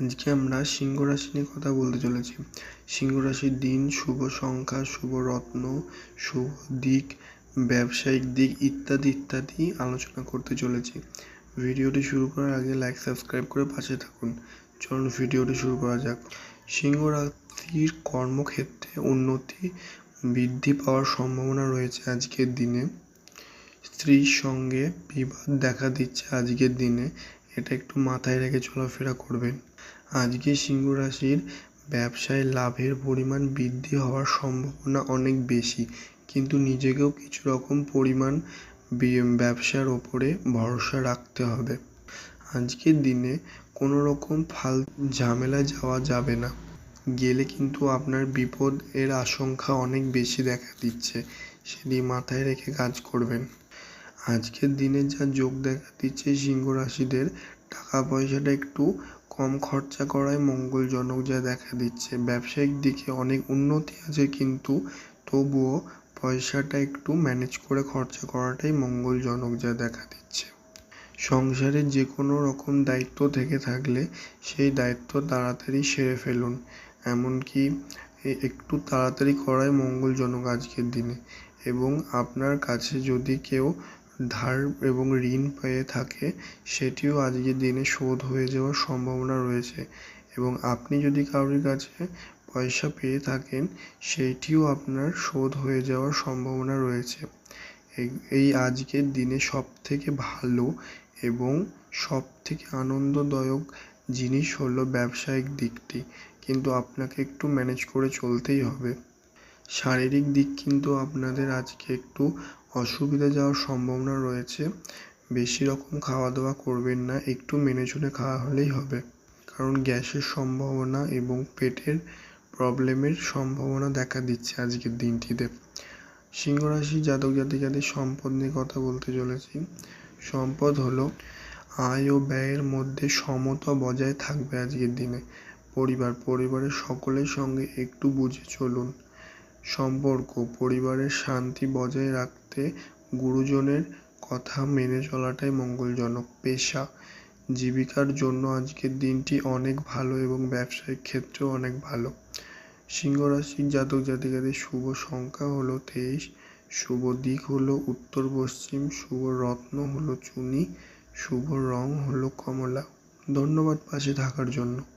আজকে আমরা সিংহ রাশি নিয়ে কথা বলতে চলেছি। সিংহ রাশির দিন শুভ সংখ্যা, শুভ রত্ন, শুভ দিক, ব্যবসায়িক দিক ইত্যাদি ইত্যাদি আলোচনা করতে চলেছি। ভিডিওটি শুরু করার আগে লাইক সাবস্ক্রাইব করে পাশে থাকুন। চলুন ভিডিওটি শুরু করা যাক। সিংহ রাশির কর্মক্ষেত্রে উন্নতি বৃদ্ধি পাওয়ার সম্ভাবনা রয়েছে আজকের দিনে। স্ত্রীর সঙ্গে বিবাদ দেখা দিচ্ছে আজকের দিনে। এটা একটু মাথায় রেখে চলাফেরা করবেন। আজকে সিংহ রাশির ব্যবসায় লাভের পরিমাণ বৃদ্ধি হওয়ার সম্ভাবনা অনেক বেশি, কিন্তু নিজেকেও কিছু রকম পরিমাণ ব্যবসার ওপরে ভরসা রাখতে হবে। আজকের দিনে কোনো রকম ফাল ঝামেলা যাওয়া যাবে না। গেলে কিন্তু আপনার বিপদ এর আশঙ্কা অনেক বেশি দেখা দিচ্ছে। সেটি মাথায় রেখে কাজ করবেন। আজকের দিনে যা যোগ দেখা দিচ্ছে সিংহ রাশিদের টাকা পয়সাটা একটু কম খরচা করাই মঙ্গলজনক যা দেখা দিচ্ছে। ব্যবসায়িক দিকে অনেক উন্নতি আছে কিন্তু তবুও পয়সাটা একটু ম্যানেজ করে খরচা করাটাই মঙ্গলজনক যা দেখা দিচ্ছে। সংসারে যে কোনো রকম দায়িত্ব থেকে থাকলে সেই দায়িত্ব তাড়াতাড়ি সেরে ফেলুন। এমনকি একটু তাড়াতাড়ি করাই মঙ্গলজনক আজকের দিনে। এবং আপনার কাছে যদি কেউ ধার এবং ঋণ পেয়ে থাকে, সেটিও আজকের দিনে শোধ হয়ে যাওয়ার সম্ভাবনা রয়েছে। এবং আপনি যদি কারোর কাছে পয়সা পেয়ে থাকেন সেইটিও আপনার শোধ হয়ে যাওয়ার সম্ভাবনা রয়েছে। এই- এই আজকের দিনে সব থেকে ভালো এবং সব থেকে আনন্দদায়ক জিনিস হলো ব্যবসায়িক দিকটি। কিন্তু আপনাকে একটু ম্যানেজ করে চলতেই হবে। শারীরিক দিক কিন্তু আপনাদের আজকে একটু অসুবিধা যাওয়ার সম্ভাবনা রয়েছে। বেশি রকম খাওয়া দাওয়া করবেন না, একটু মেনে চলে খাওয়া হলেই হবে। কারণ গ্যাসের সম্ভাবনা এবং পেটের প্রবলেমের সম্ভাবনা দেখা দিচ্ছে আজকের দিনটিতে। সিংহ রাশি জাতক জাতিকাদের সম্পদ নিয়ে কথা বলতে চলেছি। সম্পদ হলো আয় ও ব্যয়ের মধ্যে সমতা বজায় থাকবে আজকের দিনে। পরিবার, পরিবারের সকলের সঙ্গে একটু বুঝে চলুন। সম্পর্ক, পরিবারের শান্তি বজায় রাখতে গুরুজনের কথা মেনে চলাটাই মঙ্গলজনক। পেশা, জীবিকার জন্য আজকের দিনটি অনেক ভালো এবং ব্যবসায়িক ক্ষেত্রেও অনেক ভালো। সিংহ রাশির জাতক জাতিকাদের শুভ সংখ্যা হলো তেইশ, শুভ দিক হলো উত্তর পশ্চিম, শুভ রত্ন হলো চুনি, শুভ রং হলো কমলা। ধন্যবাদ পাশে থাকার জন্য।